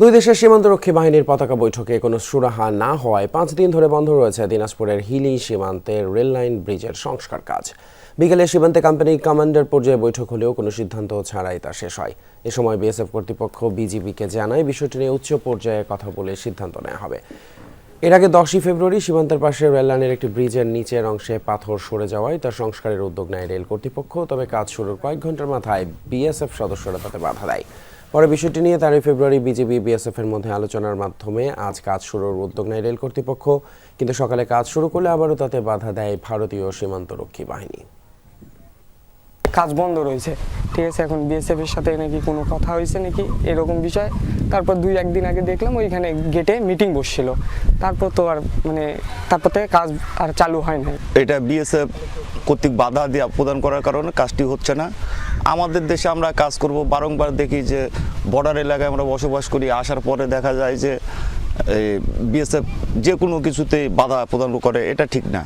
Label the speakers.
Speaker 1: দুই দেশের সীমান্তরক্ষী বাহিনীর পতাকা বৈঠকে কোনো সুরাহা না হওয়ায় পাঁচ দিন ধরে বন্ধ রয়েছে দিনাজপুরের হিলি সীমান্তের রেললাইন ব্রিজের সংস্কার কাজ। বিকেলে সীমান্তে কোম্পানি কমান্ডার পর্যায়ে বৈঠক হলেও কোনো সিদ্ধান্ত ছাড়াই তা শেষ হয়। এ সময় বিএসএফ কর্তৃপক্ষ বিজিবিকে জানায়, বিষয়টি নিয়ে উচ্চ পর্যায়ে কথা বলে সিদ্ধান্ত নেওয়া হবে। এর আগে দশই ফেব্রুয়ারি সীমান্তের পাশে রেললাইনের একটি ব্রিজের নিচের অংশে পাথর সরে যাওয়ায় তার সংস্কারের উদ্যোগ নেয় রেল কর্তৃপক্ষ, তবে কাজ শুরুর কয়েক ঘণ্টার মাথায় বিএসএফ সদস্যরা তাতে বাধা দেয়। পরে বিষয়টি নিয়ে তেরোই ফেব্রুয়ারি বিজেপি বিএসএফ এর মধ্যে আলোচনার মাধ্যমে আজ কাজ শুরুর উদ্যোগ নেয় রেল কর্তৃপক্ষ। কিন্তু সকালে কাজ শুরু করলে আবারও তাতে বাধা দেয় ভারতীয় সীমান্তরক্ষী বাহিনী।
Speaker 2: কাজ বন্ধ রয়েছে। ঠিক আছে এখন বিএসএফ এর সাথে নাকি কোনো কথা হয়েছে নাকি এরকম বিষয়? তারপর দুই একদিন আগে দেখলাম ওইখানে গেটে মিটিং বসছিল। তারপর তো আর মানে তারপর থেকে কাজ আর চালু হয় নাই।
Speaker 3: এটা বিএসএফ কর্তৃক বাধা দেওয়া প্রদান করার কারণে কাজটি হচ্ছে না। আমাদের দেশে আমরা কাজ করব, বারংবার দেখি যে বর্ডার এলাকায় আমরা বসবাস করি, আসার পরে দেখা যায় যে বিএসএফ যে কোনো কিছুতে বাধা প্রদান করে, এটা ঠিক না।